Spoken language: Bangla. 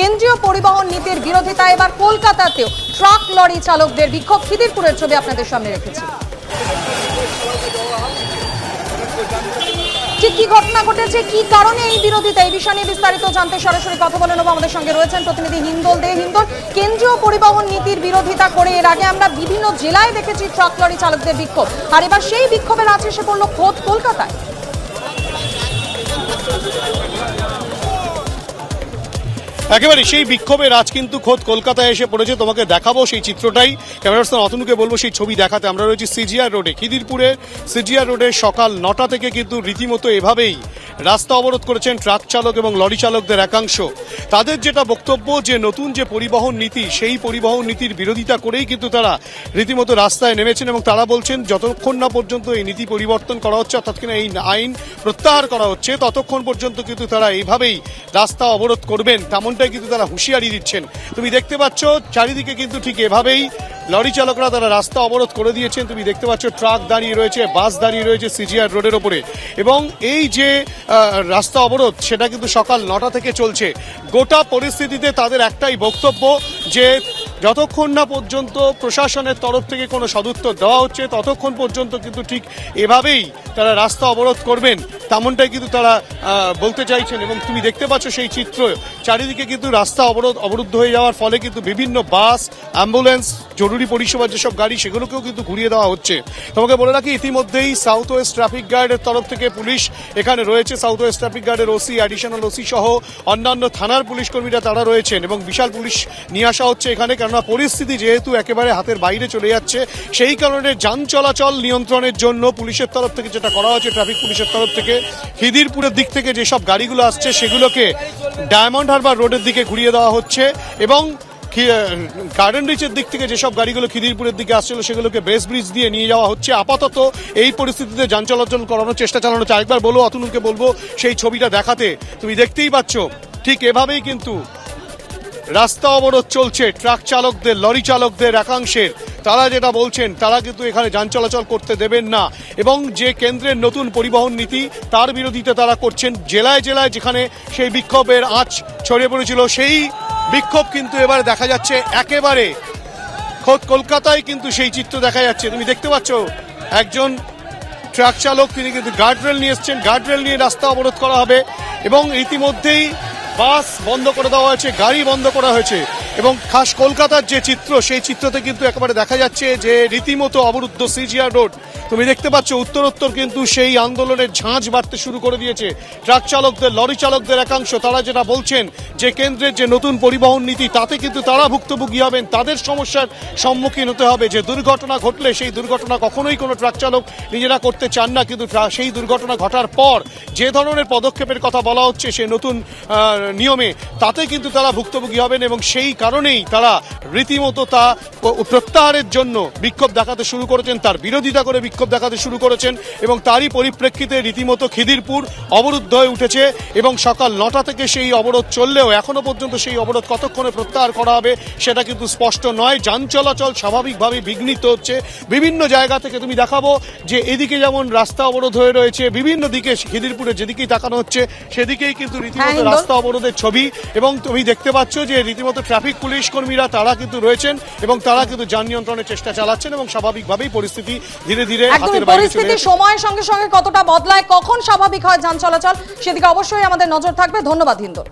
কেন্দ্রীয় পরিবহন নীতির বিরোধিতা এবার কলকাতাতেও। ট্রাক লরি চালকদের বিক্ষোভ খিদিরপুরের ছবি আপনাদের সামনে রেখেছি। ঠিক কি ঘটনা ঘটেছে? কি কারণে এই বিরোধিতা? এই বিষয় নিয়ে বিস্তারিত জানতে সরাসরি কথা বলে আমাদের সঙ্গে রয়েছেন প্রতিনিধি হিন্দল দে। হিন্দল, কেন্দ্রীয় পরিবহন নীতির বিরোধিতা করে এর আগে আমরা বিভিন্ন জেলায় দেখেছি ট্রাক লরি চালকদের বিক্ষোভ। আর এবার সেই বিক্ষোভের আছে সে পড়ল খোদ কলকাতায়। একেবারে সেই বিক্ষোভের আজ কিন্তু খোদ কলকাতায় এসে পড়েছে। তোমাকে দেখাবো সেই চিত্রটাই। ক্যামেরাসন অতনুকে বলব সেই ছবি দেখাতে। আমরা রয়েছি সিজিআর রোডে, খিদিরপুরে। সিজিআর রোডে সকাল নটা থেকে কিন্তু রীতিমতো এভাবেই রাস্তা অবরোধ করেছেন ট্রাক চালক এবং লরি চালকদের একাংশ। তাদের যেটা বক্তব্য যে নতুন যে পরিবহন নীতি, সেই পরিবহন নীতির বিরোধিতা করেই কিন্তু তারা রীতিমতো রাস্তায় নেমেছেন এবং তারা বলছেন, যতক্ষণ না পর্যন্ত এই নীতি পরিবর্তন করা হচ্ছে, অর্থাৎ কিনা এই আইন প্রত্যাহার করা হচ্ছে, ততক্ষণ পর্যন্ত কিন্তু তারা এইভাবেই রাস্তা অবরোধ করবেন। তেমনটাই কিন্তু তারা হুঁশিয়ারি দিচ্ছেন। তুমি দেখতে পাচ্ছ, চারিদিকে কিন্তু ঠিক এভাবেই লরি চালকরা তারা রাস্তা অবরোধ করে দিয়েছেন। তুমি দেখতে পাচ্ছ, ট্রাক দাঁড়িয়ে রয়েছে, বাস দাঁড়িয়ে রয়েছে সিজিআর রোডের ওপরে। এবং এই যে রাস্তা অবরোধ, সেটা কিন্তু সকাল নটা থেকে চলছে। গোটা পরিস্থিতিতে তাদের একটাই বক্তব্য যে যতক্ষণ না পর্যন্ত প্রশাসনের তরফ থেকে কোনো সদুত্তর দেওয়া হচ্ছে, ততক্ষণ পর্যন্ত কিন্তু ঠিক এভাবেই তারা রাস্তা অবরোধ করবেন, তেমনটাই কিন্তু তারা বলতে চাইছেন। এবং তুমি দেখতে পাচ্ছ সেই চিত্র, চারিদিকে কিন্তু রাস্তা অবরোধ, অবরুদ্ধ হয়ে যাওয়ার ফলে কিন্তু বিভিন্ন বাস, অ্যাম্বুলেন্স, জরুরি পরিষেবার যেসব গাড়ি, সেগুলোকেও কিন্তু ঘুরিয়ে দেওয়া হচ্ছে। তোমাকে বলে রাখি, ইতিমধ্যেই সাউথ ওয়েস্ট ট্রাফিক গার্ডের তরফ থেকে পুলিশ এখানে রয়েছে। সাউথ ওয়েস্ট ট্রাফিক গার্ডের ওসি অ্যাডিশনাল ওসি সহ অন্যান্য থানার পুলিশ কর্মীরা তারা রয়েছেন এবং বিশাল পুলিশ নিয়ে আসা হচ্ছে এখানে। কেননা পরিস্থিতি যেহেতু একেবারে হাতের বাইরে চলে যাচ্ছে, সেই কারণে যান চলাচল নিয়ন্ত্রণের জন্য পুলিশের তরফ থেকে যেটা করা হচ্ছে ট্রাফিক পুলিশের তরফ থেকে, খিদিরপুরের দিক থেকে যেসব গাড়িগুলো আসছে, সেগুলোকে ডায়মন্ড হারবার রোডের দিকে ঘুরিয়ে দেওয়া হচ্ছে এবং গার্ডেন রিচের দিক থেকে যেসব গাড়িগুলো খিদিরপুরের দিকে আসছিল, সেগুলোকে বেস ব্রিজ দিয়ে নিয়ে যাওয়া হচ্ছে। আপাতত এই পরিস্থিতিতে যান চলাচল করানোর চেষ্টা চালানো হচ্ছে। একবার বলো অতনুকে বলব, সেই ছবিটা দেখাতে। তুমি দেখতেই পাচ্ছ, ঠিক এভাবেই কিন্তু রাস্তা অবরোধ চলছে, ট্রাক চালকদের, লরি চালকদের একাংশের। তারা যেটা বলছেন, তারা কিন্তু এখানে যান চলাচল করতে দেবেন না। এবং যে কেন্দ্রের নতুন পরিবহন নীতি, তার বিরোধিতা তারা করছেন জেলায় জেলায়, যেখানে সেই বিক্ষোভের আঁচ ছড়িয়ে পড়েছিল, সেই বিক্ষোভ কিন্তু এবার দেখা যাচ্ছে একেবারে খোদ কলকাতায় কিন্তু সেই চিত্র দেখা যাচ্ছে। তুমি দেখতে পাচ্ছ, একজন ট্রাক চালক, তিনি কিন্তু গার্ডরেল নিয়ে এসছেন। গার্ডরেল নিয়ে রাস্তা অবরোধ করা হবে। এবং ইতিমধ্যেই বাস বন্ধ করে দেওয়া হয়েছে গাড়ি বন্ধ করা হয়েছে। এবং খাস কলকাতার যে চিত্র, সেই চিত্রতে কিন্তু একেবারে দেখা যাচ্ছে যে রীতিমতো অবরুদ্ধ সিজিআর রোড। তুমি দেখতে পাচ্ছ, উত্তরোত্তর কিন্তু সেই আন্দোলনের ঝাঁঝ বাড়তে শুরু করে দিয়েছে। ট্রাক চালকদের, লরি চালকদের একাংশ, তারা যেটা বলছেন যে কেন্দ্রের যে নতুন পরিবহন নীতি, তাতে কিন্তু তারা ভুক্তভোগী হবেন, তাদের সমস্যার সম্মুখীন হতে হবে। যে দুর্ঘটনা ঘটলে সেই দুর্ঘটনা কখনোই কোনো ট্রাক চালক নিজেরা করতে চান না, কিন্তু সেই দুর্ঘটনা ঘটার পর যে ধরনের পদক্ষেপের কথা বলা হচ্ছে সেই নতুন নিয়মে, তাতে কিন্তু তারা ভুক্তভোগী হবেন এবং সেই কারণেই তারা রীতিমতো তা প্রত্যাহারের জন্য বিক্ষোভ দেখাতে শুরু করেছেন তার বিরোধিতা করে বিক্ষোভ দেখাতে শুরু করেছেন এবং তারই পরিপ্রেক্ষিতে রীতিমতো খিদিরপুর অবরুদ্ধ হয়ে উঠেছে এবং সকাল নটা থেকে সেই অবরোধ চললেও এখনও পর্যন্ত সেই অবরোধ কতক্ষণে প্রত্যাহার করা হবে সেটা কিন্তু স্পষ্ট নয়। যান চলাচল স্বাভাবিকভাবে বিঘ্নিত হচ্ছে। বিভিন্ন জায়গা থেকে তুমি দেখাবো যে এদিকে যেমন রাস্তা অবরোধ হয়ে রয়েছে বিভিন্ন দিকে খিদিরপুরে যেদিকেই তাকানো হচ্ছে সেদিকেই কিন্তু রীতিমতো রাস্তা অবরোধের ছবি এবং তুমি দেখতে পাচ্ছ যে রীতিমতো ট্রাফিক পুলিশ কর্মীরা তারা কিন্তু রয়েছেন এবং তারা কিন্তু যান নিয়ন্ত্রণের চেষ্টা চালাচ্ছেন এবং স্বাভাবিকভাবেই পরিস্থিতি ধীরে ধীরে হাতের বাইরে চলে পরিস্থিতি সময়ের সঙ্গে সঙ্গে কতটা বদলায় কখন স্বাভাবিক হয় যান চলাচল সেদিকে অবশ্যই আমাদের নজর থাকবে। ধন্যবাদ হিন্দু।